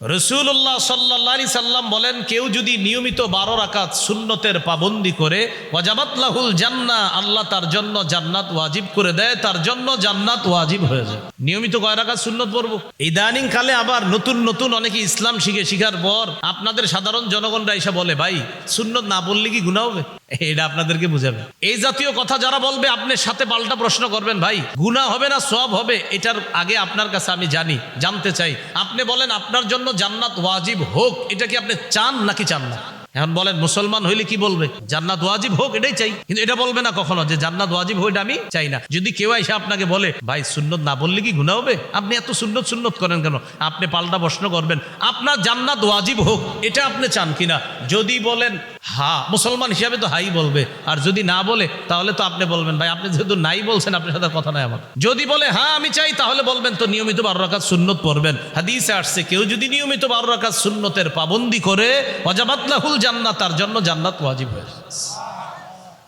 রসুল্লাহ সাল্লি সাল্লাম বলেন, কেউ যদি নিয়মিত বারো রাকাত সুন্নতের পাবন্দি করে ওয়াজাবাতলাহুল জান্না, আল্লাহ তার জন্য জান্নাত ওয়াজিব করে দেয়, তার জন্য জান্নাত ওয়াজিব হয়ে যায়। নিয়মিত কয় রাকাত সুন্নত পড়ব? ইদানিং কালে আবার নতুন নতুন অনেকে ইসলাম শিখে, শিখার পর আপনাদের সাধারণ জনগণরা এসে বলে, ভাই, সুন্নত না বললে কি গুণা হবে? এটা আপনাদেরকে বুঝাবে। এই জাতীয় কথা যারা বলবে আপনার সাথে পাল্টা প্রশ্ন করবেন, ভাই। গুণা হবে না সব হবে, এটার আগে আপনার কাছে আমি জানি, জানতে চাই। আপনি বলেন, আপনার জন্য জান্নাত ওয়াজিব হোক, এটা কি আপনি চান নাকি চান না? এখন বলেন, মুসলমান হইলে কি বলবে? জান্নাত ওয়াজিব হোক, এটাই চাই। কিন্তু এটা বলবে না কখনো যে জান্নাত ওয়াজিব হোক, এটা আমি চাই না। যদি কেউ এসে আপনাকে বলে, ভাই, সুন্নত না বললে কি গুণা হবে? আপনি এত সুন্নত সুন্নত করেন কেন? আপনি পাল্টা প্রশ্ন করবেন, আপনার জান্নাত ওয়াজিব হোক, এটা আপনি চান কিনা যদি বলেন হা মুসলমান হিসাবে তো হাই বলবে। আর যদি না বলে, তাহলে তো আপনি বলবেন। ভাই, আপনি যেহেতু নাই বলছেন, আপনার সাথে কথা নাই আমার। যদি বলে হ্যাঁ আমি চাই, তাহলে বলবেন, তো নিয়মিত বারো রাকাত সুন্নত পড়বেন। হাদিসে আসছে, কেউ যদি নিয়মিত বারো রাকাত সুন্নতের পাবন্দি করে অজাবাতলাহুল জান্নাত, তার জন্য জান্নাত ওয়াজিব হয়ে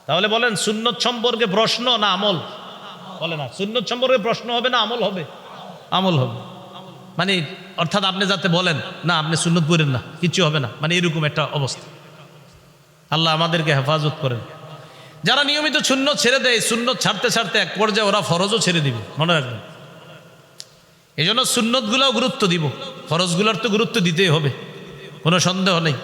তাহলে বলেন, সুন্নত সম্পর্কে প্রশ্ন না আমল? বলে না, সুন্নত সম্পর্কে প্রশ্ন হবে না আমল হবে? আমল হবে। মানে অর্থাৎ আপনি যাতে বলেন, না, আপনি সুন্নত পড়েন না, কিছু হবে না। মানে এরকম একটা অবস্থা। আল্লাহ আমাদেরকে হেফাজত করেন। যারা নিয়মিত শূন্য ছেড়ে দেয়, শূন্য ছাড়তে ছাড়তে এক পর্যায়ে ওরা ফরজও ছেড়ে দিবে। মনে রাখবেন। এই জন্য সুন্নতগুলোও গুরুত্ব দিব। ফরজগুলোর তো গুরুত্ব দিতেই হবে। কোনো সন্দেহ নেই।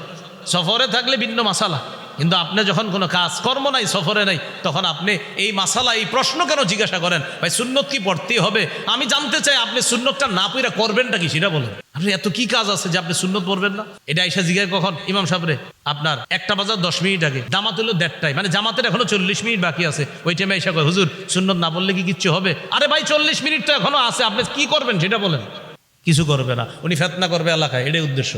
সফরে থাকলে ভিন্ন মাসালা। কিন্তু আপনি যখন কোনো কাজ, কর্ম নাই, সফরে নাই, তখন আপনি এই মাসালা, এই প্রশ্ন কেন জিজ্ঞাসা করেন? ভাই, সুন্নত কি পড়তেই হবে? আমি জানতে চাই আপনি সুন্নতটা না পইরা করবেনটা কি, সেটা বলেন। আপনি এত কি কাজ আছে যে আপনি সুন্নত পড়বেন না? এটা এসে জিজ্ঞাসা কখন? ইমাম সাহেবরে আপনার একটা বাজার দশ মিনিট আগে, জামাত হলো দেড়টায় মানে জামাতের এখনও চল্লিশ মিনিট বাকি আছে। ওই টাইমে এসে কয়, হুজুর, সুন্নত না বললে কি কিচ্ছু হবে? আরে ভাই, চল্লিশ মিনিট তো এখনও আছে, আপনি কি করবেন সেটা বলেন। কিছু করবে না, উনি ফেতনা করবে এলাকায়, এটাই উদ্দেশ্য।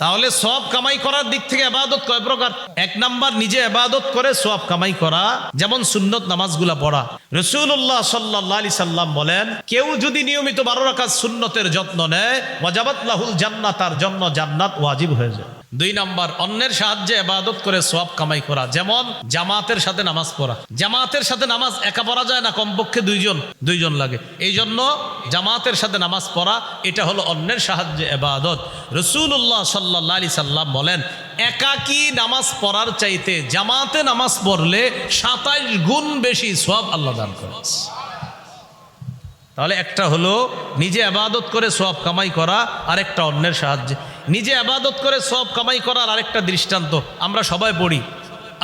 তাহলে সব কামাই করার দিক থেকে আবাদত কয় প্রকার? এক নাম্বার, নিজে আবাদত করে সব কামাই করা, যেমন সুন্নত নামাজগুলা পড়া। রসুল্লাহ সাল্লাহ আলি সাল্লাম বলেন, কেউ যদি নিয়মিত বারো রাখার সুন্নতের যত্ন নেয় মজাবাত লাহুল জান্নাত, তার জন্য জান্নাত ওয়াজিব হয়ে যায়। দুই নম্বর, অন্যের সাহায্যে এবাদত করে সব কামাই করা। যেমন জামাতের সাথে নামাজ পড়া। জামাতের সাথে নামাজ একা পড়া যায় না, কমপক্ষে দুইজন দুইজন লাগে। এই জন্য জামাতের সাথে নামাজ পড়া, এটা হলো অন্যের সাহায্যে আবাদত রসুল্লাহ সাল্লাহ আলি সাল্লাম বলেন, একাকি নামাজ পড়ার চাইতে জামাতে নামাজ পড়লে সাতাইশ গুণ বেশি সব আল্লাহ দান করে তাহলে একটা হলো নিজে আবাদত করে সব কামাই করা, আরেকটা অন্যের সাহায্যে। নিজে আবাদত করে সব কামাই করার আরেকটা দৃষ্টান্ত। আমরা সবাই পড়ি,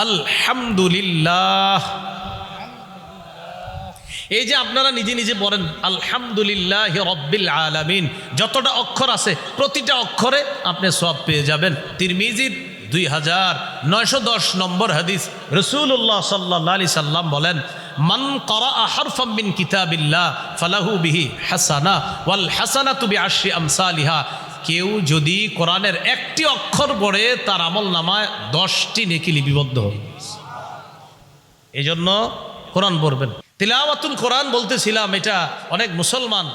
আলহামদুলিল্লাহ। এই যে আপনারা নিজে নিজে পড়েন, আলহামদুলিল্লাহ রব্বিল আলামিন। যতটা অক্ষর আছে, প্রতিটা অক্ষরে আপনি সব পেয়ে যাবেন। তিরমিজির দুই হাজার নয়শো দশ নম্বর হাদিস রসুল্লাহ সাল্লাহ আলি সাল্লাম বলেন, মান করা হারফাম মিন কিতাবিল্লাহ ফালাহু বিহি হাসানা ওয়াল হাসানা তুবি আশি আমসালিহা। কেউ যদি কোরআনের একটি অক্ষর পড়ে, তার আমল নামায় দশটি নেকি লিপিবদ্ধ হবে এই জন্য কোরআন পড়বেন। তিলাওয়াতুল কোরআন বলতেছিলাম, এটা অনেক মুসলমান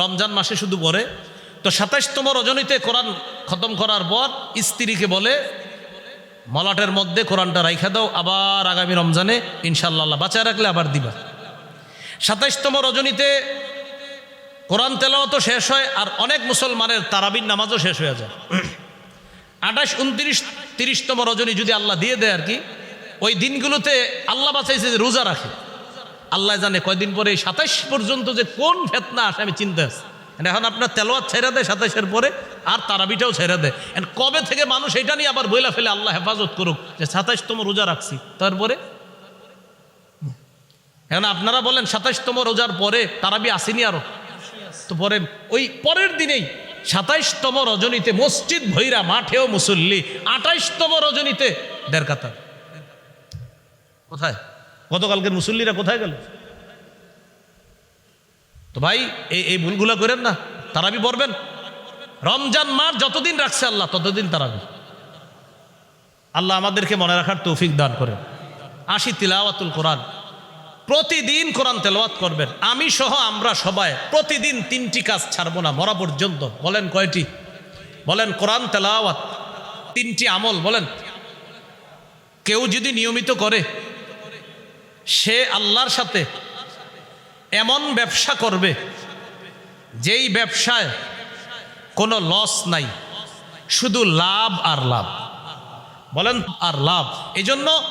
রমজান মাসে শুধু পড়ে। তো সাতাশতম রজনীতে কোরআন খতম করার পর স্ত্রীকে বলে, মলাটের মধ্যে কোরআনটা রাইখা দাও, আবার আগামী রমজানে ইনশাল্লাহ বাঁচায় রাখলে আবার দিবা। সাতাইশতম রজনীতে কোরআন তেলাও তো শেষ হয় আর অনেক মুসলমানের তারাবির নামাজও শেষ হয়ে যায়। আঠাশ, উনত্রিশ, তিরিশতম রজনী যদি আল্লাহ দিয়ে দেয় আর কি, ওই দিনগুলোতে আল্লাহ বাঁচাইছে যে রোজা রাখে। আল্লাহ জানে কয়দিন পরে এই সাতাইশ পর্যন্ত যে কোন ফেতনা আসে আমি চিন্তা আছি And এখন আপনার তেলোয়াত ছেড়ে দেয় সাতাইশের পরে, আর তারাবিটাও ছেড়ে দেয়। কবে থেকে মানুষ এটা নিয়ে আবার বইলা ফেলে, আল্লাহ হেফাজত করুক, যে সাতাইশতম রোজা রাখছি। তারপরে? এখন আপনারা বলেন সাতাইশতম রোজার পরে তারাবি আসেনি আরও? তো পরে ওই পরের দিনেই সাতাইশতম রজনীতে মসজিদ ভৈরা মাঠেও মুসল্লি, আঠাইশতম রজনীতে দেড় কোথায়? গতকালকের মুসল্লিরা কোথায় গেল? তো ভাই এই এই ভুলগুলো করেন না, তারাবি পড়বেন। রমজান মাস যতদিন রাখছে আল্লাহ, ততদিন তারাবি। আল্লাহ আমাদেরকে মনে রাখার তৌফিক দান করেন। আশি তিলাওয়াতুল কোরআন। প্রতিদিন কোরআন তেলাওয়াত করবেন। আমি সহ আমরা সবাই প্রতিদিন তিনটি কাজ ছাড়বো না, মরা পর্যন্ত। বলেন কয়টি? বলেন কোরআন তেলাওয়াত। তিনটি আমল, বলেন। কেউ যদি নিয়মিত করে, সে আল্লাহর সাথে এমন ব্যবসা করবে, যেই ব্যবসায় কোনো লস নাই, শুধু লাভ আর লাভ। বলেন আর লাভ। এই জন্য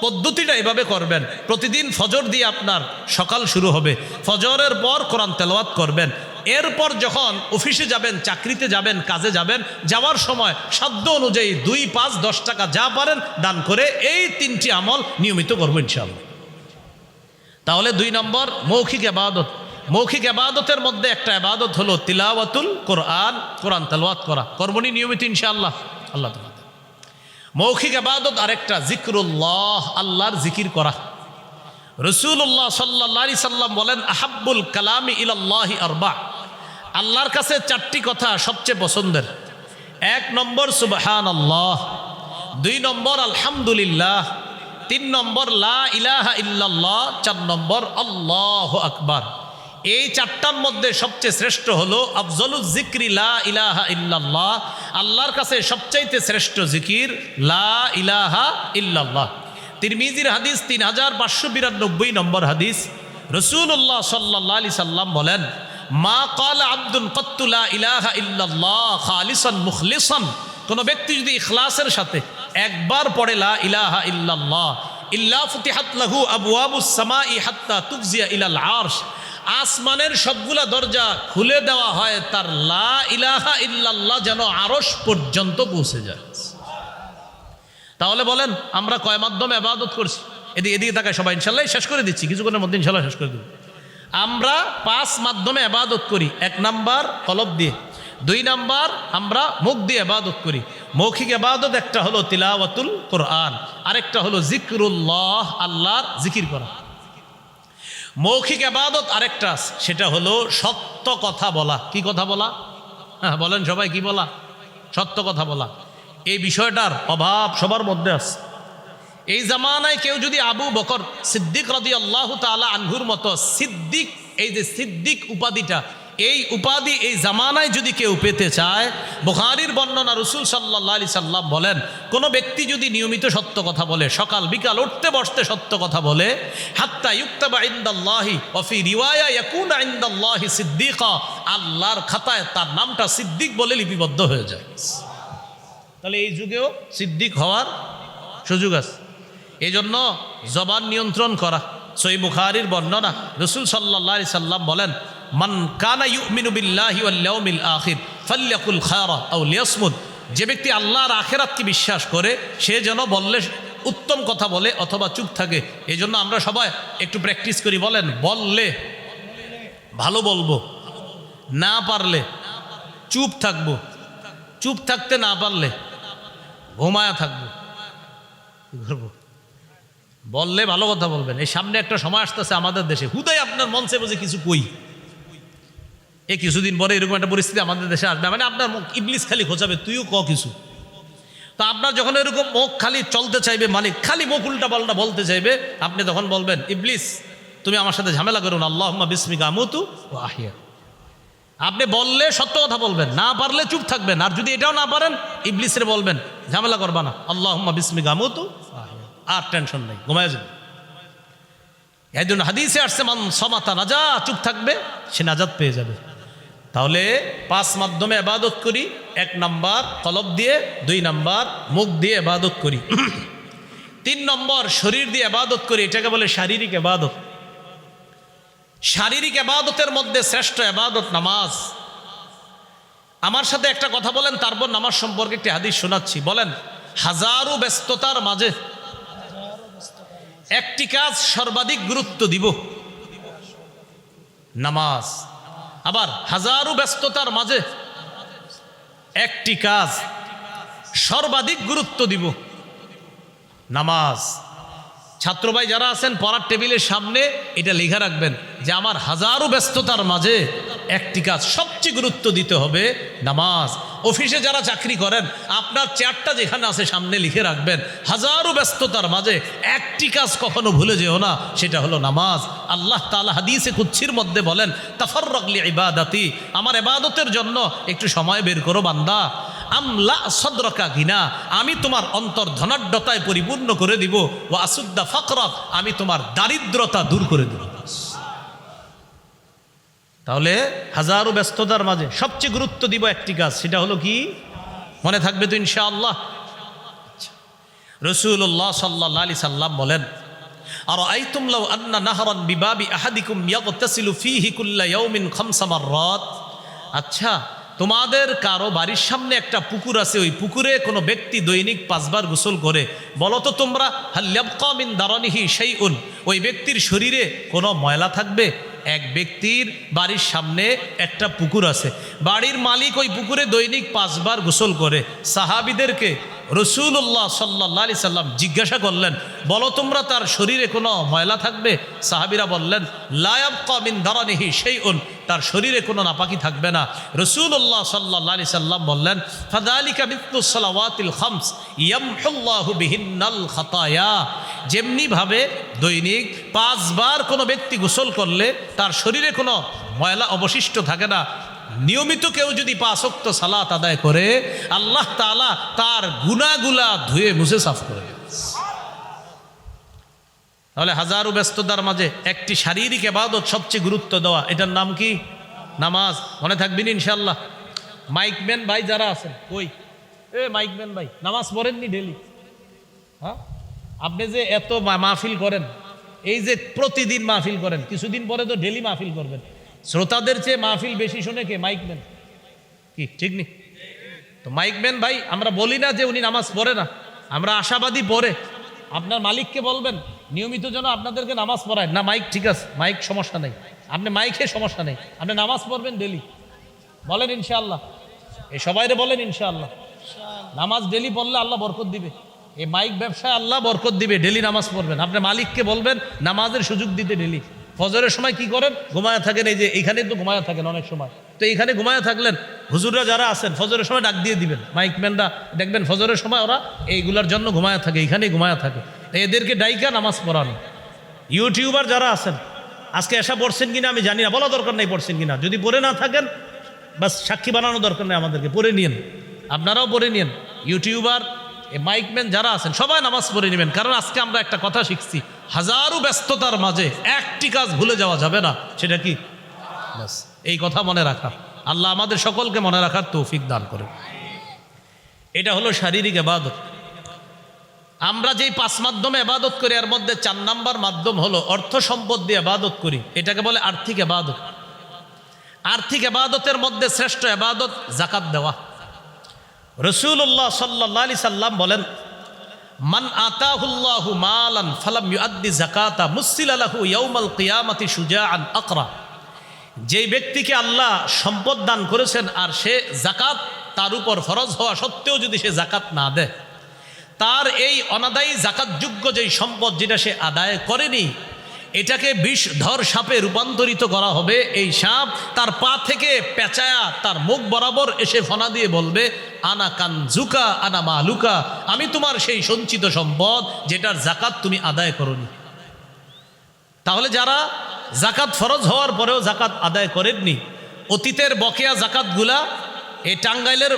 পদ্ধতিটা এভাবে করবেন। প্রতিদিন ফজর দিয়ে আপনার সকাল শুরু হবে। ফজরের পর কোরআন তেলাওয়াত করবেন। এরপর যখন অফিসে যাবেন, চাকরিতে যাবেন, কাজে যাবেন, যাওয়ার সময় সাধ্য অনুযায়ী দুই, পাঁচ, দশ টাকা যা পারেন দান করে এই তিনটি আমল নিয়মিত করব ইনশাআল্লাহ। তাহলে দুই নম্বর, মৌখিক আবাদত। মৌখিক আবাদতের মধ্যে একটা আবাদত হলো তিলাওয়াতুল কোরআন কোরআন তেলাওয়াত করা। কর্মণি নিয়মিত ইনশাআল্লাহ। আল্লাহ তাআলা। মৌখিক আবাদত আরেকটা, জিক্রুল্লাহ, আল্লাহর জিকির করা। রসুল্লাহ সাল্লা সাল্লাম বলেন, আহাব্বুল কালামি ইলাল্লাহি আরবা। আল্লাহর কাছে চারটি কথা সবচেয়ে পছন্দের। এক নম্বর সুবহান আল্লাহ দুই নম্বর, আলহামদুলিল্লাহ। তিন নম্বর, লা ইলাহা ইল্লাল্লাহ। চার নম্বর, আল্লাহ আকবার। এই চারটার মধ্যে সবচেয়ে শ্রেষ্ঠ হলো, আফজলুল জিক্রি লা ইলাহা ইল্লাল্লাহ। আল্লাহর কাছে সবচাইতে শ্রেষ্ঠ জিকির, লা ইলাহা ইল্লাল্লাহ। তিরমিজির হাদিস তিন হাজার পাঁচশো বিরানব্বই নম্বর হাদিস। রসুল্লাহ সাল্লাহ আলি সাল্লাম বলেন, মা কাল আব্দুল কত্তুলা ইলাহা ইল্লাল্লাহ খালিসান মুখলিসান। কোনো ব্যক্তি যদি ইখলাসের সাথে একবার পড়ে লা ইলাহা ইল্লাল্লাহ, ইল্লা ফুতিহাত লাহু আবু আবু সামাই হাত্তা তুকজিয়া ইলাল আরশ। আসমানের সবগুলা দরজা খুলে দেওয়া হয়, তার লা ইলাহা ইল্লাল্লাহ যেন আরশ পর্যন্ত পৌঁছে যায়। তাহলে বলেন, আমরা কয় মাধ্যমে আবাদত করছি? এদিকে এদিকে তাকায় সবাই, ইনশাল্লাহ শেষ করে দিচ্ছি, কিছুক্ষণের মধ্যে ইনশাল্লাহ শেষ করে দেব। আমরা পাঁচ মাধ্যমে আবাদত করি, এক নাম্বার কলব দিয়ে, দুই নাম্বার আমরা মুখ দিয়ে আবাদত করি। মৌখিক আবাদত একটা হলো তিলাওয়াতুল কোরআন, আরেকটা হলো জিক্রুল্লাহ, আল্লাহর জিকির করা। মৌখিক আবাদত আরেকটা সেটা হলো সত্য কথা বলা। কি কথা বলা? হ্যাঁ বলেন সবাই কি বলা? সত্য কথা বলা। এই বিষয়টার অভাব সবার মধ্যে আছে। এই জামানায় কেউ যদি আবু বকর সিদ্দিক রদি আল্লাহ তালা আনহুর মতো সিদ্দিক, এই যে সিদ্দিক উপাধিটা এই উপাধি এই জামানায় যদি কেউ পেতে চায়, বুখারির বর্ণনা রসুল সাল্লাহ আলি সাল্লাম বলেন, কোনো ব্যক্তি যদি নিয়মিত সত্য কথা বলে, সকাল বিকাল উঠতে বসতে সত্য কথা বলে, হাত্তা ইউক্তাবা ইন্দাল্লাহি অফি রিওয়ায়া ইয়াকুন ইন্দাল্লাহি সিদ্দিকা, আল্লাহর খাতায় তার নামটা সিদ্দিক বলে লিপিবদ্ধ হয়ে যায়। তাহলে এই যুগেও সিদ্দিক হওয়ার সুযোগ আছে। এই জন্য জবান নিয়ন্ত্রণ করা, সই বুখারির বর্ণনা রসুল সাল্লাহ সাল্লাম বলেন মান কানা ইউমিনু বিল্লাহি ওয়াল আখির, ফাল্যাকুল খায়রা আও লিয়াসমুদ, যে ব্যক্তি আল্লাহর আখেরাতকে বিশ্বাস করে, সে যেন বললে উত্তম কথা বলে অথবা চুপ থাকে এই জন্য আমরা সবাই একটু প্র্যাকটিস করি, বলেন, বললে ভালো বলব, না পারলে চুপ থাকব, চুপ থাকতে না পারলে ঘুমায়া থাকব, কি করব? বললে ভালো কথা বলবেন, এই সামনে একটা সময় আসতেছে আমাদের দেশে, হুদাই আপনার মঞ্চে বসে কিছু কই? এই কিছুদিন পরে এরকম একটা পরিস্থিতি আমাদের দেশে আসবে। মানে আপনার মুখ ইবলিস খালি খোঁচাবে তুইও ক কিছু। তো আপনার যখন এরকম মুখ খালি চলতে চাইবে মানে খালি মুখ উল্টা পাল্টা বলতে চাইবে, আপনি তখন বলবেন, ইবলিস, তুমি আমার সাথে ঝামেলা করুন আল্লাহ বিসমিকা আমতু আহিয়া। আপনি বললে সত্য কথা বলবেন, না পারলে চুপ থাকবেন। আর যদি এটাও না পারেন, ইবলিসের বলবেন, ঝামেলা করবা না আল্লাহ বিসমি গামতু আর টেনশন নেই, ঘুমায় যাবে। এই জন্য হাদিসে আসছে, মান সমাতা নাজা চুপ থাকবে, সে নাজাত পেয়ে যাবে। তাহলে পাঁচ মাধ্যমে আবাদত করি, এক নাম্বার কলব দিয়ে, দুই নাম্বার মুখ দিয়ে আবাদত করি। তিন নম্বর শরীর দিয়ে আবাদত করি, এটাকে বলে শারীরিক আবাদত শারীরিক আবাদতের মধ্যে শ্রেষ্ঠ আবাদত নামাজ। আমার সাথে একটা কথা বলেন, তারপর নামাজ সম্পর্কে একটি হাদিস শোনাচ্ছি। বলেন, হাজারো ব্যস্ততার মাঝে একটি কাজ সর্বাধিক গুরুত্ব দিব। নামাজ। আবার হাজারো ব্যস্ততার মাঝে একটি কাজ সর্বাধিক গুরুত্ব দিব নামাজ। ছাত্র ভাই যারা আছেন, পড়ার টেবিলের সামনে এটা লেখা রাখবেন যে আমার হাজারো ব্যস্ততার মাঝে একটি কাজ সবচেয়ে গুরুত্ব দিতে হবে, নামাজ। অফিসে যারা চাকরি করেন, আপনার চেয়ারটা যেখানে আছে সামনে লিখে রাখবেন, হাজারো ব্যস্ততার মাঝে একটি কাজ কখনো ভুলে যেও না, সেটা হলো নামাজ। আল্লাহ তালা হাদিসে কুচ্ছির মধ্যে বলেন তাফর রকলি ইবাদাতি। আমার এবাদতের জন্য একটু সময় বের করো বান্দা। আমলা সদ্রকা ঘিনা আমি তোমার অন্তর ধনাঢ্যতায় পরিপূর্ণ করে দিব ও আসুদ্দা ফকরক আমি তোমার দারিদ্রতা দূর করে দেব। তাহলে হাজারো ব্যস্ততার মাঝে সবচেয়ে গুরুত্ব দিব একটি কাজ, সেটা হলো কি? মনে থাকবে তো ইনশাআল্লাহ। রসুল্লাহ সাল্লাহ আলি সাল্লাম বলেন আর আইতুম আন্না নাহরান বিবাবি আহাদিকুম ইয়াগতাসিলু ফীহি কুল্লা ইয়াউমিন খামসা মাররাত? আচ্ছা তোমাদের কারও বাড়ির সামনে একটা পুকুর আছে, ওই পুকুরে কোনো ব্যক্তি দৈনিক পাঁচবার গোসল করে। বলো তো তোমরা হাল্যাবকা দারানিহি সেই উন ওই ব্যক্তির শরীরে কোনো ময়লা থাকবে? এক ব্যক্তির বাড়ির সামনে একটা পুকুর আছে। বাড়ির মালিক ওই পুকুরে দৈনিক পাঁচবার গোসল করে। সাহাবিদেরকে রসুল্লাহ সাল্লাহ আলি সাল্লাম জিজ্ঞাসা করলেন, বলো তোমরা তার শরীরে কোনো ময়লা থাকবে? সাহাবিরা বললেন লায়াব কমিন দারানিহি সেই উন তার শরীরে কোনো নাপাকি থাকবে না। রসুল্লাহ সাল্লাহ আলি সাল্লাম বললেন ফাদালিকা মিত্তু সালাওয়াতিল খামস, ইয়ামহুল্লাহু বিহিন্নাল খাতায়া। যেমনিভাবে দৈনিক পাঁচবার কোনো ব্যক্তি গোসল করলে তার শরীরে কোনো ময়লা অবশিষ্ট থাকে না নিয়মিত কেউ যদি পাঁচক্ত সালাত আদায় করে, আল্লাহ তালা তার গুনাগুলা ধুয়ে মুছে সাফ করে তাহলে হাজারো ব্যস্ততার মাঝে একটি শারীরিক এবাদত সবচেয়ে গুরুত্ব দেওয়া, এটার নাম কি? নামাজ। মনে থাকবেন ইনশাল্লাহ মাইকম্যান ভাই যারা আছেন, কই? এ মাইকম্যান ভাই, নামাজ পড়েননি ডেলি হ্যাঁ? আপনি যে এত মাহফিল করেন, এই যে প্রতিদিন মাহফিল করেন, কিছুদিন পরে তো ডেলি মাহফিল করবেন। শ্রোতাদের চেয়ে মাহফিল বেশি শোনে কে? মাইক মাইকম্যান কি? ঠিক নেই তো মাইক মাইকম্যান ভাই, আমরা বলি না যে উনি নামাজ পড়ে না। আমরা আশাবাদী পড়ে। আপনার মালিককে বলবেন, নিয়মিত যেন আপনাদেরকে নামাজ পড়ায়। না, মাইক ঠিক আছে, মাইক সমস্যা নেই। আপনি মাইকে সমস্যা নেই। আপনি নামাজ পড়বেন ডেলি বলেন ইনশাআল্লাহ। এই সবাইরে বলেন ইনশাআল্লাহ। নামাজ ডেলি পড়লে আল্লাহ বরকত দিবে। এই মাইক ব্যবসায় আল্লাহ বরকত দিবে ডেলি নামাজ পড়বেন। আপনি মালিককে বলবেন, নামাজের সুযোগ দিতে ডেলি ফজরের সময় কি করেন? ঘুমায় থাকেন, এই যে এইখানে তো ঘুমায় থাকেন অনেক সময়। তো এইখানে ঘুমায় থাকলেন, হুজুররা যারা আছেন, ফজরের সময় ডাক দিয়ে দিবেন। মাইকম্যানরা দেখবেন ফজরের সময় ওরা এইগুলার জন্য ঘুমায় থাকে এইখানেই ঘুমায় থাকে। এদেরকে ডাইকা নামাজ পড়ানো। ইউটিউবার যারা আছেন, আজকে এসা পড়ছেন কিনা আমি জানি না, বলা দরকার নেই পড়ছেন কিনা। যদি পড়ে না থাকেন, বাস সাক্ষী বানানো দরকার নেই আমাদেরকে, পড়ে নিন আপনারাও পড়ে নিন ইউটিউবার মাইকম্যান যারা আছেন, সবাই নামাজ পড়ে নেবেন, কারণ আজকে আমরা একটা কথা শিখছি। হাজারো ব্যস্ততার মাঝে একটি কাজ ভুলে যাওয়া যাবে না, সেটা কি? এই কথা মনে রাখা। আল্লাহ আমাদের সকলকে মনে রাখার তৌফিক দান করে এটা হলো শারীরিক এবাদত। আমরা যেই পাঁচ মাধ্যমে এবাদত করি, এর মধ্যে চার নাম্বার মাধ্যম হলো অর্থ সম্পদ দিয়ে এবাদত করি। এটাকে বলে আর্থিক এবাদত। আর্থিক এবাদতের মধ্যে শ্রেষ্ঠ এবাদত জাকাত দেওয়া। রসুল্লাহ সাল্লাহ আলি সাল্লাম বলেন, মান আতাহুল্লাহু মালান ফালাম ইউআদ্দি জাকাতা মুসিল আলাহু ইয়াউমাল কিয়ামাতি সুজাআন আকরা। যেই ব্যক্তিকে আল্লাহ সম্পদ দান করেছেন আর সে জাকাত তার উপর ফরজ হওয়া সত্ত্বেও যদি সে জাকাত না দেয়, তার এই অনাদায়ী জাকাতযোগ্য যেই সম্পদ যেটা সে আদায় করেনি এটাকে বিষ ধর সাপে রূপান্তরিত করা হবে। এই সাপ তার পা থেকে পেঁচায়া তার মুখ বরাবর এসে ফনা দিয়ে বলবে, আনা কানজুকা, আনা মালুকা, আমি তোমার সেই সঞ্চিত সম্পদ যেটার জাকাত তুমি আদায় করনি। তাহলে যারা জাকাত ফরজ হওয়ার পরেও জাকাত আদায় করেননি, অতীতের বকেয়া জাকাতগুলা এই টাঙ্গাইলের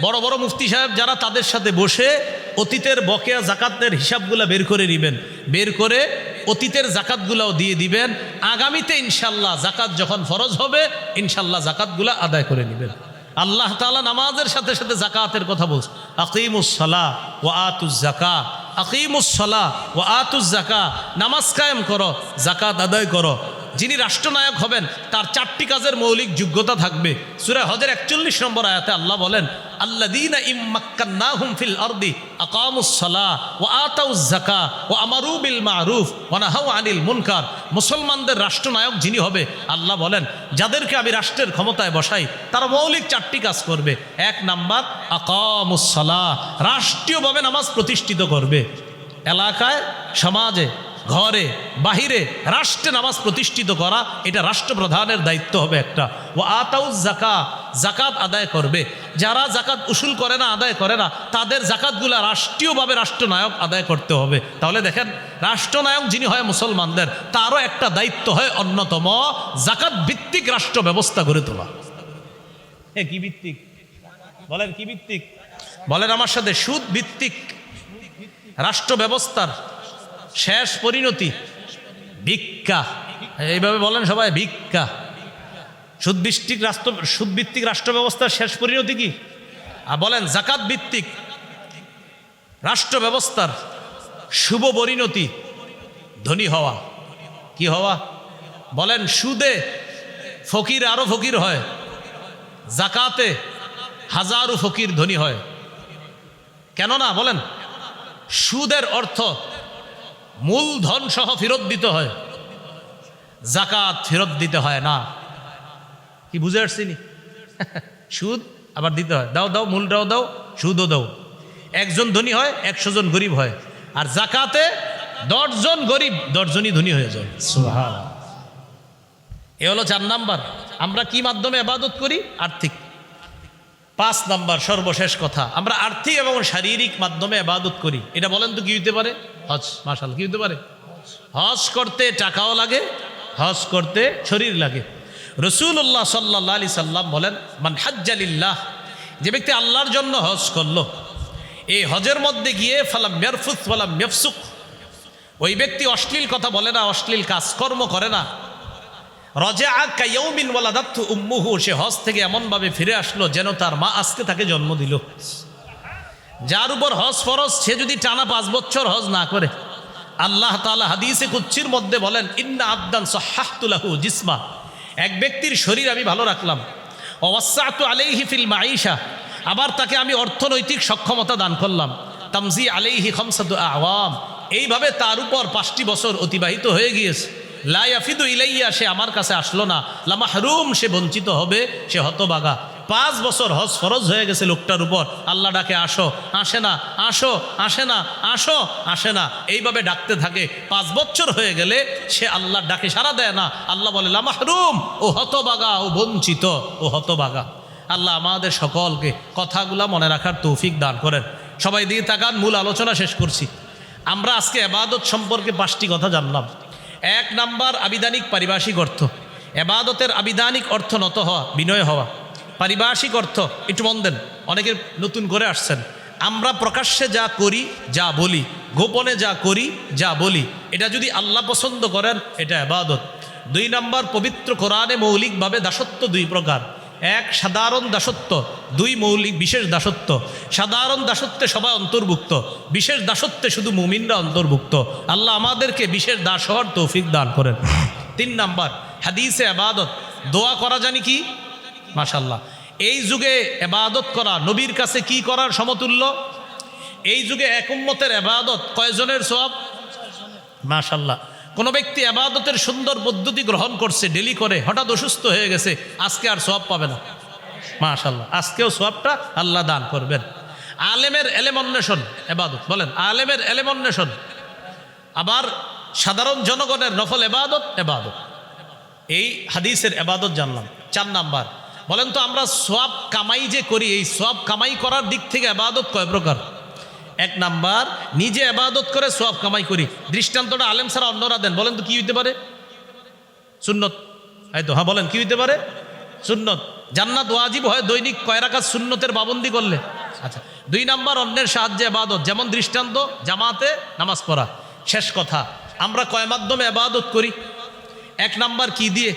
বড় বড় মুফতি সাহেব যারা তাদের সাথে বসে অতীতের বকেয়া জাকাতের হিসাবগুলা বের করে নেবেন। বের করে অতীতের জাকাতগুলাও দিয়ে দিবেন। আগামীতে ইনশাল্লাহ জাকাত যখন ফরজ হবে ইনশাল্লাহ জাকাতগুলা আদায় করে নেবেন। আল্লাহ তাআলা নামাজের সাথে সাথে জাকাতের কথা বলছে। আকিমুসলা ও আতুজ জাকা আকিমুসলা ও আতুজ জাকা নামাজ কায়েম করো জাকাত আদায় করো। যিনি রাষ্ট্রনায়ক হবেন, তার চারটি কাজের মৌলিক যোগ্যতা থাকবে। সুরা হজের একচল্লিশ নম্বর আয়াতে আল্লাহ বলেন আল্লাদিনা ইম্মাক্কান্নাহুম ফিল আরদি আকামুসসালাহ ও আতাউজ জাকা ও আমারু বিল মারুফ ও আনিল মুনকার। মুসলমানদের রাষ্ট্রনায়ক যিনি হবে, আল্লাহ বলেন, যাদেরকে আমি রাষ্ট্রের ক্ষমতায় বসাই, তারা মৌলিক চারটি কাজ করবে। এক নাম্বার আকামুসসালাহ রাষ্ট্রীয়ভাবে নামাজ প্রতিষ্ঠিত করবে। এলাকায়, সমাজে ঘরে, বাহিরে রাষ্ট্রে নামাজ প্রতিষ্ঠিত করা, এটা রাষ্ট্রপ্রধানের দায়িত্ব হবে একটা। ও আতাউজ জাকা জাকাত আদায় করবে। যারা জাকাত উসুল করে না, আদায় করে না, তাদের জাকাতগুলা রাষ্ট্রীয়ভাবে রাষ্ট্রনায়ক আদায় করতে হবে। তাহলে দেখেন, রাষ্ট্রনায়ক যিনি হয় মুসলমানদের, তারও একটা দায়িত্ব হয় অন্যতম জাকাত ভিত্তিক রাষ্ট্র ব্যবস্থা গড়ে তোলা। এ, কি ভিত্তিক? বলেন, কি ভিত্তিক? বলেন আমার সাথে, সুদ ভিত্তিক রাষ্ট্র ব্যবস্থার শেষ পরিণতি। ভিক্ষা। এইভাবে বলেন সবাই, ভিক্ষা। সুদভিত্তিক রাষ্ট্র সুদভিত্তিক রাষ্ট্র ব্যবস্থার শেষ পরিণতি কি? আর বলেন জাকাত ভিত্তিক রাষ্ট্র ব্যবস্থার শুভ পরিণতি ধনী হওয়া। কি হওয়া? বলেন, সুদে ফকির আরও ফকির হয়, জাকাতে হাজারো ফকির ধনী হয়। কেন না বলেন, সুদের অর্থ মূল ধন সহ ফেরত দিতে হয়। জাকাত ফেরত দিতে হয় না। কি বুঝে আসছিনি সুদ আবার দিতে হয়। দাও দাও মূলটাও দাও সুদও দাও। একজন ধনী হয় একশো জন গরিব হয়। আর জাকাতে দশজন গরিব দশজনই ধনী হয়ে যায়। এ হলো চার নাম্বার। আমরা কি মাধ্যমে আবাদত করি? আর্থিক। পাঁচ নাম্বার সর্বশেষ কথা। আমরা আর্থিক এবং শারীরিক মাধ্যমে আবাদত করি। এটা বলেন তো কি হইতে পারে? হজ মাসাল কি হতে পারে? হজ করতে টাকাও লাগে, হজ করতে শরীর লাগে। রসুল্লাহ সাল্লাহ আলি সাল্লাম বলেন, মান হাজ্জালিল্লাহ যে ব্যক্তি আল্লাহর জন্য হজ করল, এই হজের মধ্যে গিয়ে ফালাম মেরফুত ফালাম মেফসুক ওই ব্যক্তি অশ্লীল কথা বলে না, অশ্লীল কাজকর্ম করে না। রজা কাইয়ৌমিন ওয়ালাদাত্থু উম্মুহু, সে হজ থেকে এমনভাবে ফিরে আসলো যেন তার মা আজকে তাকে জন্ম দিল। যার উপর হজ ফরজ, সে যদি টানা পাঁচ বছর হজ না করে। আল্লাহ তালা হাদিসে কুচ্ছির মধ্যে বলেন, ইন্না আবদান সহাহতুলাহু জিসমা। এক ব্যক্তির শরীর আমি ভালো রাখলাম। অবসাতু আলাইহি ফিল মাইশা আবার তাকে আমি অর্থনৈতিক সক্ষমতা দান করলাম। তামজি আলাইহি খমসাদু আওয়াম। এইভাবে তার উপর পাঁচটি বছর অতিবাহিত হয়ে গিয়েছে। লাইয়াফিদু ইলাইয়া, সে আমার কাছে আসলো না। লামাহরুম, সে বঞ্চিত হবে, সে হতবাগা। পাঁচ বছর হজ ফরজ হয়ে গেছে লোকটার উপর। আল্লাহ ডাকে, আসো। আসে না। আসো। আসে না। আসো। আসে না। এইভাবে ডাকতে থাকে। পাঁচ বছর হয়ে গেলে সে আল্লাহ ডাকে সারা দেয় না। আল্লাহ বলে লামাহরুম ও হতবাগা, ও বঞ্চিত, ও হতবাগা। আল্লাহ আমাদের সকলকে কথাগুলা মনে রাখার তৌফিক দান করেন। সবাই দিয়ে তাকান, মূল আলোচনা শেষ করছি। আমরা আজকে এবাদত সম্পর্কে পাঁচটি কথা জানলাম। এক নাম্বার আবিধানিক পারিভাষিক অর্থ। এবাদতের আবিধানিক অর্থ নত হওয়া, বিনয় হওয়া। পারিভাষিক অর্থ, একটু মন দেন অনেকে নতুন করে আসছেন। আমরা প্রকাশ্যে যা করি, যা বলি, গোপনে যা করি, যা বলি, এটা যদি আল্লাহ পছন্দ করেন, এটা এবাদত দুই নম্বর, পবিত্র কোরআনে মৌলিকভাবে দাসত্ব দুই প্রকার। এক, সাধারণ দাসত্ব, দুই, মৌলিক, বিশেষ দাসত্ব। সাধারণ দাসত্বে সবাই অন্তর্ভুক্ত, বিশেষ দাসত্বে শুধু মুমিনরা অন্তর্ভুক্ত। আল্লাহ আমাদেরকে বিশেষ দাস হওয়ার তৌফিক দান করেন। তিন নাম্বার, হাদিসে আবাদত। দোয়া করা জানি কি? মাশাল্লাহ এই যুগে এবাদত করা, নবীর কাছে কি করার সমতুল্য? এই যুগে এক উম্মতের এবাদত কয়জনের সব মাশাল্লাহ কোনো ব্যক্তি আবাদতের সুন্দর পদ্ধতি গ্রহণ করছে, ডেলি করে, হঠাৎ অসুস্থ হয়ে গেছে, আজকে আর সব পাবে না। মাশাল্লাহ আজকেও সবটা আল্লাহ দান করবেন। আলেমের এলেম অন্বেষণ, এবাদত। বলেন, আলেমের এলেম অন্বেষণ। আবার সাধারণ জনগণের নফল এবাদত এবাদত। এই হাদিসের এবাদত জানলাম। চার নাম্বার। বলেন তো, আমরা সব কামাই যে করি, এই সব কামাই করার দিক থেকে এবাদত কয় প্রকার? এক নাম্বার, নিজে এবাদত করে সব কামাই করি। দৃষ্টান্তটা আলেম ছাড়া অন্যরা দেন। বলেন তো, কি হইতে পারে? সুন্নত। এই তো হ্যাঁ বলেন, কি হইতে পারে? সুন্নত। জান্নাত ওয়াজিব হয় দৈনিক কয় রাকাত সুন্নতের পাবন্দি করলে? আচ্ছা দুই নাম্বার, অন্যের সাহায্যে এবাদত যেমন দৃষ্টান্ত, জামাতে নামাজ পড়া। শেষ কথা, আমরা কয় মাধ্যমে এবাদত করি? এক নাম্বার, কি দিয়ে?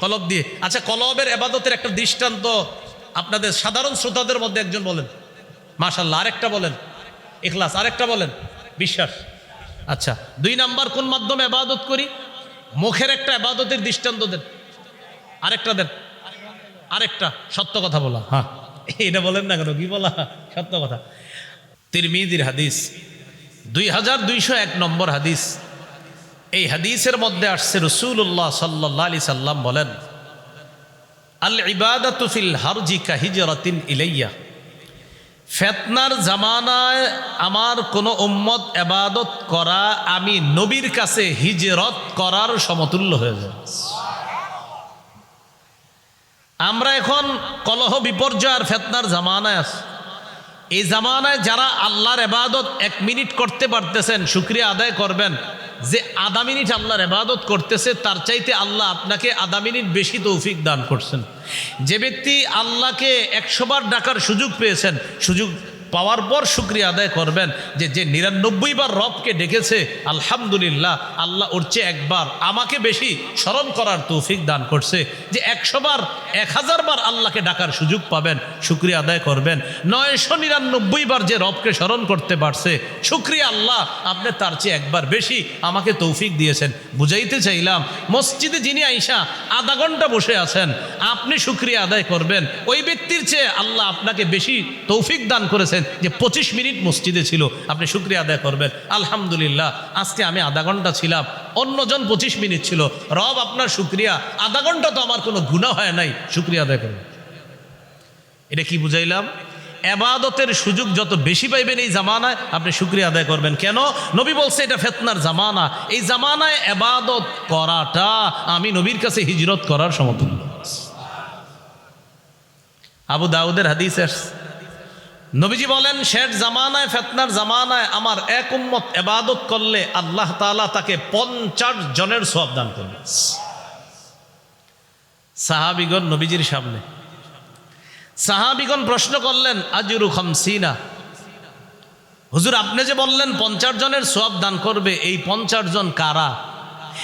কলব দিয়ে। আচ্ছা কলবের এবাদতের একটা দৃষ্টান্ত আপনাদের সাধারণ শ্রোতাদের মধ্যে একজন বলেন। মাশাল্লাহ আরেকটা বলেন। ইখলাস, আরেকটা বলেন। বিশ্বাস। আচ্ছা দুই নাম্বার কোন মাধ্যমে এবাদত করি? মুখের একটা এবাদতের দৃষ্টান্ত দেন। আরেকটা দেন। আরেকটা, সত্য কথা বলা। হ্যাঁ এটা বলেন না কেন? কি বলা? সত্য কথা। তিরমিদির হাদিস, দুই হাজার দুইশো এক নম্বর হাদিস। এই হাদিসের মধ্যে আসছে রসুল্লাহ সাল্লাহ আলি সাল্লাম বলেন, আল ইবাদতুফিল হারজি কাহিজরাতিন ইলাইয়া। ফেতনার জামানায় আমার কোনো উম্মত এবাদত করা আমি নবীর কাছে হিজরত করার সমতুল্য হয়ে যায়। আমরা এখন কলহ বিপর্যয় আর ফেতনার জামানায় আছি। এই জামানায় যারা আল্লাহর এবাদত এক মিনিট করতে পারতেছেন, শুক্রিয়া আদায় করবেন যে আধা মিনিট আল্লাহর এবাদত করতেছে, তার চাইতে আল্লাহ আপনাকে আধা মিনিট বেশি তৌফিক দান করছেন। যে ব্যক্তি আল্লাহকে একশোবার ডাকার সুযোগ পেয়েছেন, সুযোগ পাওয়ার পর শুক্রিয়া আদায় করবেন যে যে নিরানব্বই বার রবকে ডেকেছে, আলহামদুলিল্লাহ, আল্লাহ ওর চেয়ে একবার আমাকে বেশি স্মরণ করার তৌফিক দান করছে। যে একশো বার, এক হাজার বার আল্লাহকে ডাকার সুযোগ পাবেন, শুক্রিয়া আদায় করবেন। নয়শো নিরানব্বই বার যে রবকে স্মরণ করতে পারছে, শুক্রিয়া আল্লাহ, আপনি তার চেয়ে একবার বেশি আমাকে তৌফিক দিয়েছেন। বুঝাইতে চাইলাম, মসজিদে যিনি আইসা আধা ঘণ্টা বসে আছেন, আপনি শুক্রিয়া আদায় করবেন। ওই ব্যক্তির চেয়ে আল্লাহ আপনাকে বেশি তৌফিক দান করেছেন যে পঁচিশ মিনিট মসজিদে ছিল, আপনি শুক্রিয়া আদায় করবেন। আলহামদুলিল্লাহ, আজকে আমি আধা ঘণ্টা ছিলাম, অন্যজন পঁচিশ মিনিট ছিল। রব আপনার শুক্রিয়া, আধা ঘণ্টা তো আমার কোনো গুণা হয় নাই, শুক্রিয়া আদায় করবেন। এটা কি বুঝাইলাম? এবাদতের সুযোগ যত বেশি পাইবেন এই জামানায়, আপনি শুক্রিয়া আদায় করবেন। কেন? নবী বলছে, এটা ফেতনার জামানা। এই জামানায় এবাদত করাটা আমি নবীর কাছে হিজরত করার সমতুল্য। আবু দাউদের হাদিস আসছে। নবীজি বলেন, শেষ জামানায়, ফেতনার জামানায় আমার এক উম্মত এবাদত করলে আল্লাহ তাআলা তাকে পঞ্চাশ জনের সব দান করবে। সাহাবিগণ নবীজির সামনে। সাহাবিগণ প্রশ্ন করলেন, আজরু খামসিনা? হুজুর, আপনি যে বললেন পঞ্চাশ জনের সব দান করবে, এই পঞ্চাশ জন কারা?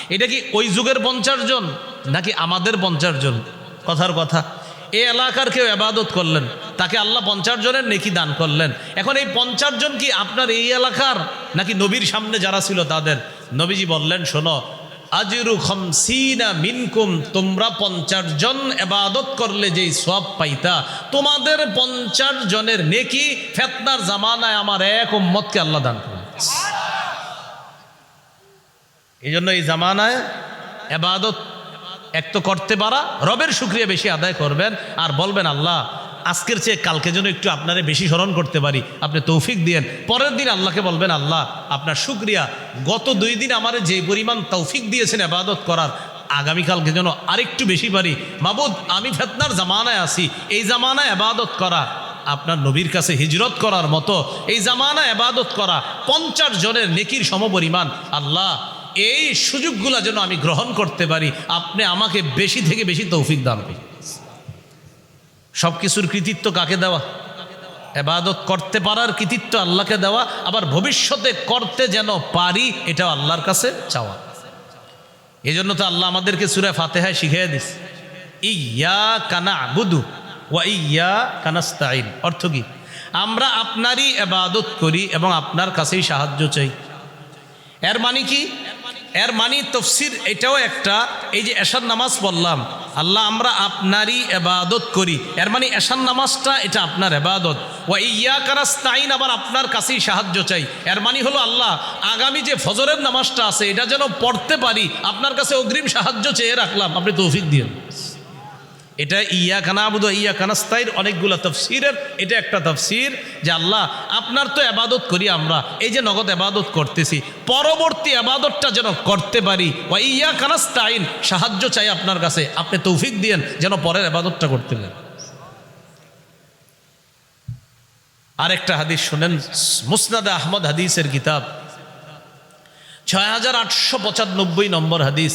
এটা কি ওই যুগের পঞ্চাশ জন, নাকি আমাদের পঞ্চাশ জন? কথার কথা। এই এলাকার কেউ আবাদত করলেন তাকে আল্লাহ পঞ্চাশ জনের নেকি দান করলেন। এখন এই পঞ্চাশ জন কি আপনার এই এলাকার নাকি নবীর সামনে যারা ছিল তাদের? নবীজি বললেন শোনো আজিরু খমসিনা মিনকুম তোমরা পঞ্চাশ জন এবাদত করলে যেই সব পাইতা তোমাদের পঞ্চাশ জনের নেকি ফেতনার জামানায় আমার এক উম্মতকে আল্লাহ দান করবে এই জন্য এই জামানায় এবাদত এক তো করতে পারা, রবের শুক্রিয়া বেশি আদায় করবেন, আর বলবেন, আল্লাহ, আজকের চেয়ে কালকে যেন একটু আপনারে বেশি স্মরণ করতে পারি, আপনি তৌফিক দিয়েন। পরের দিন আল্লাহকে বলবেন, আল্লাহ, আপনার শুক্রিয়া, গত দুই দিন আমার যে পরিমাণ তৌফিক দিয়েছেন আবাদত করার, আগামীকালকে যেন আরেকটু বেশি পারি। মাবুদ, আমি ফেতনার জামানায় আছি, এই জামানায় আবাদত করা, আপনার নবীর কাছে হিজরত করার মতো, এই জামানা আবাদত করা, পঞ্চাশ জনের নেকির সমপরিমাণ, আল্লাহ এই সুযোগগুলো যেন আমি গ্রহণ করতে পারি, আপনি আমাকে বেশি থেকে বেশি তৌফিক দান করুন। সব কিছুর কৃতিত্ব কাকে দেওয়া? এবাদত করতে পারার কৃতিত্ব আল্লাহকে দেওয়া, আবার ভবিষ্যতে করতে যেন পারি, এটাও আল্লাহর কাছে চাওয়া। এই জন্য তো আল্লাহ আমাদেরকে সুরে ফাতেহায় শিখিয়ে দিস। ইয়া কানা বুধু ওয়া ইয়া কানাস্তাইন অর্থ কি? আমরা আপনারই এবাদত করি এবং আপনার কাছেই সাহায্য চাই। এর মানে কি? এর মানে তফসির এটাও একটা, এই যে এশার নামাজ পড়লাম, আল্লাহ আমরা আপনারই এবাদত করি। এর মানে এশার নামাজটা এটা আপনার এবাদত। ও ইয়া কারাস্তাইন আবার আপনার কাছেই সাহায্য চাই। এর মানে হলো আল্লাহ, আগামী যে ফজরের নামাজটা আছে, এটা যেন পড়তে পারি, আপনার কাছে অগ্রিম সাহায্য চেয়ে রাখলাম। আপনি তৌফিক দিন এটা ইয়া আবুদ ইয়া কানাস্তাইর অনেকগুলো তফসিরের, এটা একটা তফসির যে আল্লাহ, আপনার তো আবাদত করি আমরা, এই যে নগদ আবাদত করতেছি, পরবর্তী আবাদতটা যেন করতে পারি ও ইয়া কানাস্তাইন সাহায্য চাই আপনার কাছে, আপনি তৌফিক দিয়েন, যেন পরের আবাদতটা করতে পারেন আরেকটা হাদিস শোনেন, মুসনাদ আহমদ হাদিসের কিতাব, ছয় হাজার আটশো পঁচানব্বই নম্বর হাদিস।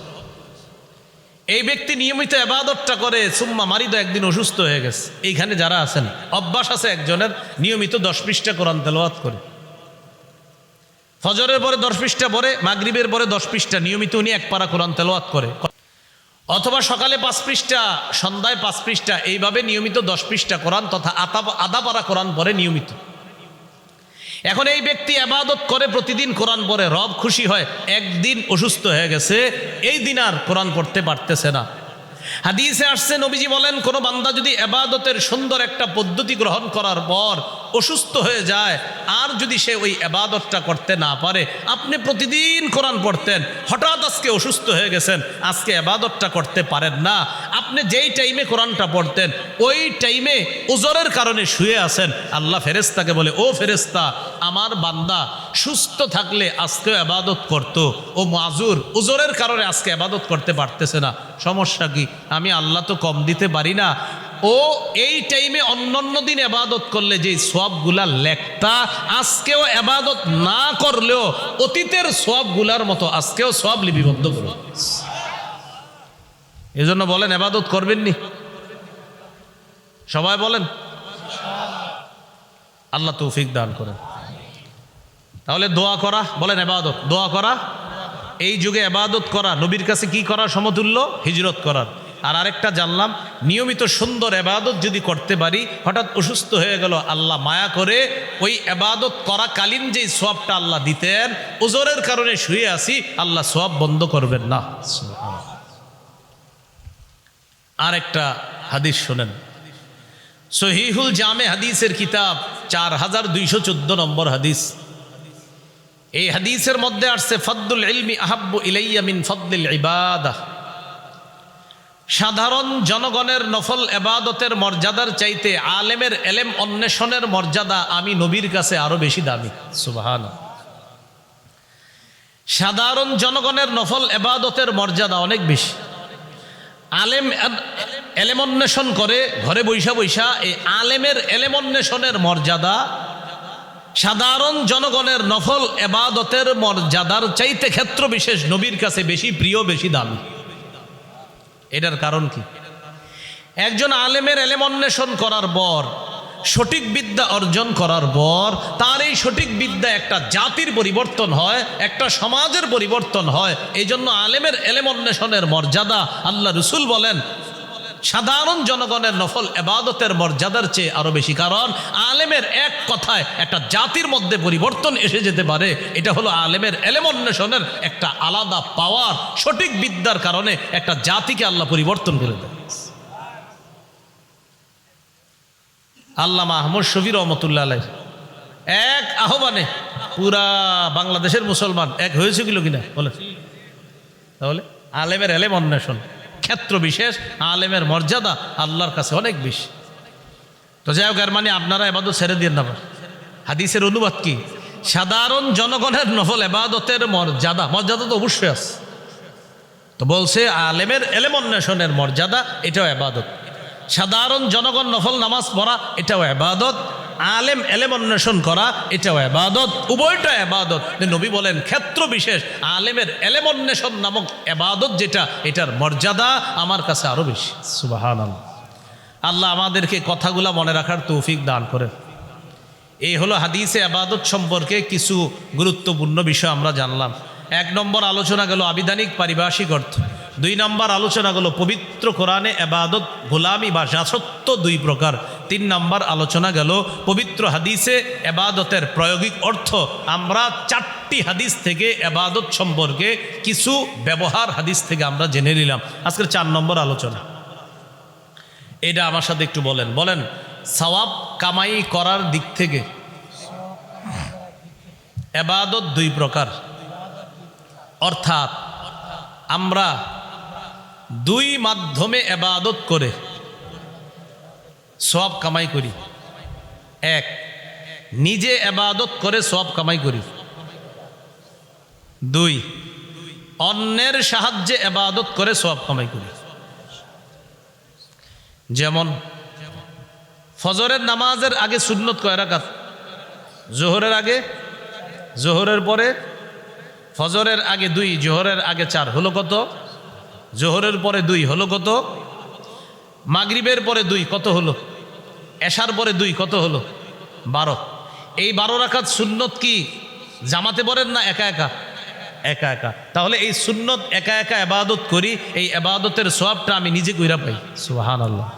এই ব্যক্তি নিয়মিত আবাদতটা করে, সুম্মা মারিদ একদিন অসুস্থ হয়ে গেছে। এইখানে যারা আছেন, অভ্যাস আছে একজনের, নিয়মিত দশ পৃষ্ঠা কোরআন তেলাওয়াত করে। ফজরের পরে দশ পৃষ্ঠা পরে মাগরিবের পরে দশ পৃষ্ঠা, নিয়মিত উনি এক পারা কোরআন তেলাওয়াত করে। অথবা সকালে পাঁচ পৃষ্ঠা, সন্ধ্যায় পাঁচ পৃষ্ঠা, এইভাবে নিয়মিত দশ পৃষ্ঠা কোরআন তথা আতা আধা পারা কোরআন পরে নিয়মিত। এখন এই ব্যক্তি আবাদত করে প্রতিদিন কোরআন পড়ে, রব খুশি হয়, একদিন অসুস্থ হয়ে গেছে, এই দিন আর কোরআন পড়তে পারতেছে না। হাদিসে আসছে, নবীজি বলেন, কোনো বান্দা যদি আবাদতের সুন্দর একটা পদ্ধতি গ্রহণ করার পর অসুস্থ হয়ে যায়, আর যদি সে ওই এবাদতটা করতে না পারে, আপনি প্রতিদিন কোরআন পড়তেন, হঠাৎ আজকে অসুস্থ হয়ে গেছেন, আজকে এবাদতটা করতে পারেন না। আপনি যেই টাইমে কোরআনটা পড়তেন, ওই টাইমে ওজরের কারণে শুয়ে আছেন। আল্লাহ ফেরেস্তাকে বলে, ও ফেরেস্তা আমার বান্দা সুস্থ থাকলে আজকেও আবাদত করত। ও মাজুর ওজরের কারণে আজকে আবাদত করতে পারতেছে না। সমস্যা কি? আমি আল্লাহ তো কম দিতে পারি না। ও এই টাইমে অন্যান্য দিন আবাদত করলে যে সবগুলা লেখতা, আজকেও আবাদত না করলেও অতীতের সবগুলার মতো আজকেও সব লিপিবদ্ধ করবে এই জন্য বলেন আবাদত করবেননি? সবাই বলেন। আল্লাহ তৌফিক দান করেন। তাহলে দোয়া করা, বলেন এবাদত, দোয়া করা। এই যুগে এবাদত করা, নবীর কাছে কি করা সমতুল্য? হিজরত করার। আর আরেকটা জানলাম, নিয়মিত সুন্দর এবাদত যদি করতে পারি, হঠাৎ অসুস্থ হয়ে গেল, আল্লাহ মায়া করে ওই এবাদত করাকালীন যেই সবটা আল্লাহ দিতেন, ওজোরের কারণে শুয়ে আসি আল্লাহ সব বন্ধ করবেন না। আর একটা হাদিস শোনেন। সহিহুল জামে হাদিসের কিতাব চার হাজার দুইশো চোদ্দ নম্বর হাদিস। এই হাদিসের মধ্যে আসছে, ফদ্দুল ইলমি আহাব্বু ইলাইয়া মিন ফদ্দিল ইবাদা সাধারণ জনগণের নফল এবাদতের মর্যাদার চাইতে আলেমের এলেম অন্বেষণের মর্যাদা আমি নবীর কাছে আরও বেশি দামি। সুবাহান সাধারণ জনগণের নফল এবাদতের মর্যাদা অনেক বেশি। আলেম এলেম অন্বেষণ করে, ঘরে বৈশা বৈশা, এই আলেমের এলেম অন্বেষণের মর্যাদা, সাধারণ জনগণের নফল এবাদতের মর্যাদার চাইতে ক্ষেত্র বিশেষ নবীর কাছে বেশি প্রিয়, বেশি দামি এটার কারণ কি? একজন আলেমের এলেম অন্বেষণ করার পর সঠিক বিদ্যা অর্জন করার পর তার এই সঠিক বিদ্যা একটা জাতির পরিবর্তন হয়, একটা সমাজের পরিবর্তন হয়। এই জন্য আলেমের এলেম অন্বেষণের মর্যাদা আল্লাহ রসুল বলেন, সাধারণ জনগণের নফল এবাদতের মর্যাদার চেয়ে আরও বেশি। কারণ আলেমের এক কথায় একটা জাতির মধ্যে পরিবর্তন এসে যেতে পারে। এটা হলো আলেমের এলেম অন্বেষণের একটা আলাদা পাওয়ার, সঠিক বিদ্যার কারণে একটা জাতিকে আল্লাহ পরিবর্তন করে দেয়। আল্লাহ মাহমুদ শফির রহমতুল্লাহ আলাই এক আহ্বানে পুরা বাংলাদেশের মুসলমান এক হয়েছে কিলো কিনা? বলে। তাহলে আলেমের এলেম অন্বেষণ। ক্ষেত্র বিশেষ, আলেমের মর্যাদা আল্লাহর কাছে অনেক বেশি। তো যাই হোক, এর মানে আপনারা এবাদত ছেড়ে দিয়ে না হাদিসের অনুবাদ কি? সাধারণ জনগণের নফল এবাদতের মর্যাদা মর্যাদা তো অবশ্যই আছে। তো বলছে, আলেমের এলেম অন্বেষণের মর্যাদা, এটাও এবাদত। সাধারণ জনগণ নফল নামাজ পড়া, এটাও এবাদত আলেম এলেম অন্বেষণ করা, এটাও এবাদত উভয়টা এবাদত নবী বলেন, ক্ষেত্র বিশেষ, আলেমের এলেম অন্বেষণ নামক এবাদত যেটা, এটার মর্যাদা আমার কাছে আরও বেশি। সুবাহান আল্লাহ আমাদেরকে কথাগুলা মনে রাখার তৌফিক দান করে এই হলো হাদিসে আবাদত সম্পর্কে কিছু গুরুত্বপূর্ণ বিষয় আমরা জানলাম। এক নম্বর আলোচনা গেল আবিধানিক পারিভাষিক অর্থ। দুই নম্বর আলোচনা গেল পবিত্র কোরআনে এবাদত, গোলামি বা জাসত্ব দুই প্রকার। তিন নম্বর আলোচনা গেল পবিত্র হাদিসে এবাদতের প্রয়োগিক অর্থ। আমরা চারটি হাদিস থেকে এবাদত সম্পর্কে কিছু ব্যবহার হাদিস থেকে আমরা জেনে নিলাম। আজকের চার নম্বর আলোচনা। এটা আমার সাথে একটু বলেন। বলেন, সওয়াব কামাই করার দিক থেকে এবাদত দুই প্রকার। অর্থাৎ আমরা দুই মাধ্যমে এবাদত করে, সব কামাই করি। এক, নিজে এবাদত করে সব কামাই করি। দুই, অন্যের সাহায্যে এবাদত করে সব কামাই করি। যেমন, ফজরের নামাজের আগে সুন্নত কয় রাকাত? জোহরের আগে, জোহরের পরে, ফজরের আগে দুই, জোহরের আগে চার। হলো কত? জোহরের পরে দুই হলো কত? মাগরিবের পরে দুই কত হলো? এশার পরে দুই কত হলো? বারো। এই বারো রাখাত সুন্নত কি? জামাতে পড়েন না একা একা? একা একা। তাহলে এই সুন্নত একা একা এবাদত করি, এই এবাদতের সবটা আমি নিজে কইরা পাই। সুহান আল্লাহ